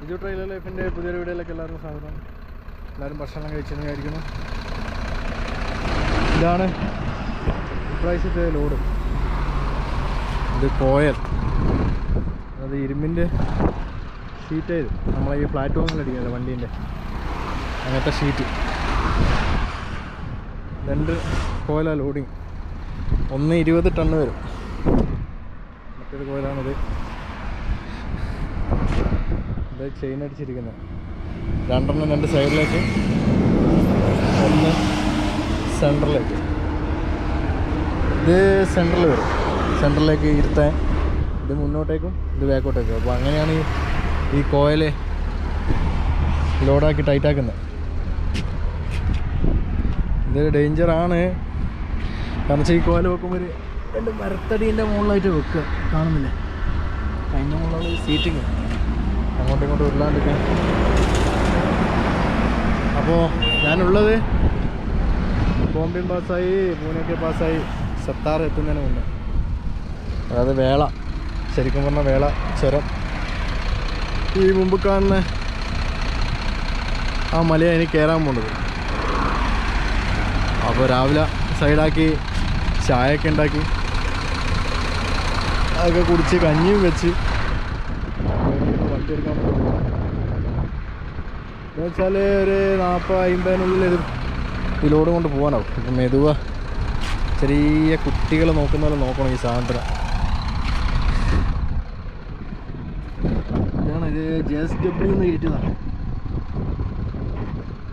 Biju trailer ലൈഫിന്റെ പുതിയൊരു വീഡിയോയിലേക്ക് എല്ലാവർക്കും സ്വാഗതം. എല്ലാവരും ഭക്ഷണം കഴിച്ചെന്ന് വിചാരിക്കുന്നു. ഇതാണ് ഇപ്രാവശ്യത്തെ ലോഡ് ഇത് കോയൽ അത് ഇരുമ്പിന്റെ ഷീറ്റ് ഇത് നമ്മളെ ഈ പ്ലാറ്റ്ഫോമിൽ അടിക്കുന്നത് വണ്ടീന്റെ അങ്ങനത്തെ ഷീറ്റ് രണ്ട് കോയില ലോഡിങ് ഒന്ന് ഇരുപത് ടണ്ണ് വരും. മറ്റൊരു കോയിലാണിത് ഇത് ചെയിൻ അടിച്ചിരിക്കുന്നത് രണ്ടെണ്ണം രണ്ട് സൈഡിലേക്ക് ഒന്ന് സെന്ററിലേക്ക് ഇത് സെന്ററിൽ വരും. സെന്ററിലേക്ക് ഇരുത്താൻ. ഇത് മുന്നോട്ടേക്കും ഇത് ബാക്കോട്ടേക്കും അപ്പോൾ അങ്ങനെയാണ് ഈ കോയൽ ലോഡാക്കി ടൈറ്റാക്കുന്നത് ഇത് ഡേഞ്ചറാണ് കാരണം വെച്ചാൽ ഈ കോല വെക്കുമ്പോൾ ഒരു രണ്ട് മരത്തടീന്റെ മുകളിലായിട്ട് വെക്കുക. കാണുന്നില്ലേ? അതിന്റെ മുകളിലുള്ള സീറ്റിങ് അങ്ങോട്ടും ഇങ്ങോട്ടും ഉരുളാണ്ടിരിക്കാൻ. അപ്പോൾ ഞാനുള്ളത് ബോംബെയും പാസ്സായി പൂനെയൊക്കെ പാസ്സായി സത്താർ എത്തുന്നതിന് മുന്നേ. അതായത് വേള ശരിക്കും പറഞ്ഞ വേള ചുരം. ഈ മുമ്പ് കാണുന്ന ആ മലയാണ് എനിക്ക് കയറാൻ പോകുന്നത് അപ്പോൾ രാവിലെ സൈഡാക്കി ചായയൊക്കെ ഉണ്ടാക്കി. അതൊക്കെ കുടിച്ച് കഞ്ഞിയും വെച്ച് വണ്ടി എടുക്കാൻ പോകുന്നു എന്ന് വെച്ചാൽ ഒരു നാൽപ്പത് അമ്പതിനുള്ളിൽ ഇത് ഈ ലോഡ് കൊണ്ട് പോകാനാവും ഇപ്പം മെതുവ ചെറിയ കുട്ടികൾ നോക്കുന്ന പോലെ നോക്കണം ഈ സാധനത്തിന് ഇതാണ് ഇത് ജെ എസ് എന്ന് കയറ്റിയതാണ്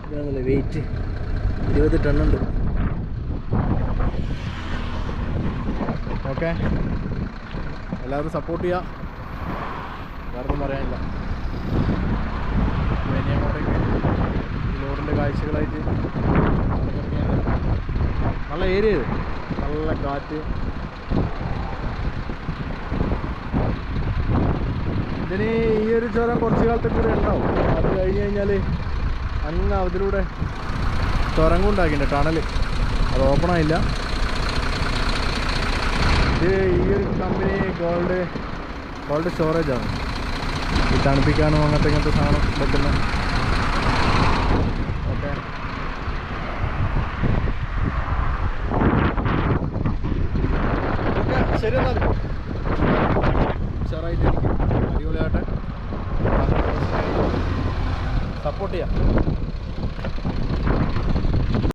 ഇതാണല്ലേ വെയിറ്റ് ഇരുപത് ടണ്ണുണ്ട് ഓക്കെ എല്ലാവരും സപ്പോർട്ട് ചെയ്യാം. വേറൊന്നും പറയാനില്ല. അങ്ങോട്ടേക്ക് ഈ ലോഡിന്റെ കാഴ്ചകളായിട്ട്. നല്ല ഏരിയ നല്ല കാറ്റ്. ഇതിന് ഈ ഒരു ചുരം കുറച്ച് കാലത്തേക്ക് കൂടെ ഉണ്ടാവും. അത് കഴിഞ്ഞ് കഴിഞ്ഞാൽ അങ്ങ് അതിലൂടെ തുറങ്ങുണ്ടാക്കിയിട്ടുണ്ട് ടണൽ അത് ഓപ്പൺ ആയില്ല. ഇത് ഈ ഒരു കമ്പനി ഗോൾഡ് ഗോൾഡ് സ്റ്റോറേജാണ് ഈ തണുപ്പിക്കാനും അങ്ങനത്തെ ഇങ്ങനത്തെ സാധനം വെക്കുന്ന. ഓക്കെ. ശരി എന്നാൽ ഉഷാറായിട്ട് അടിപൊളിയായിട്ട് സപ്പോർട്ട് ചെയ്യാം.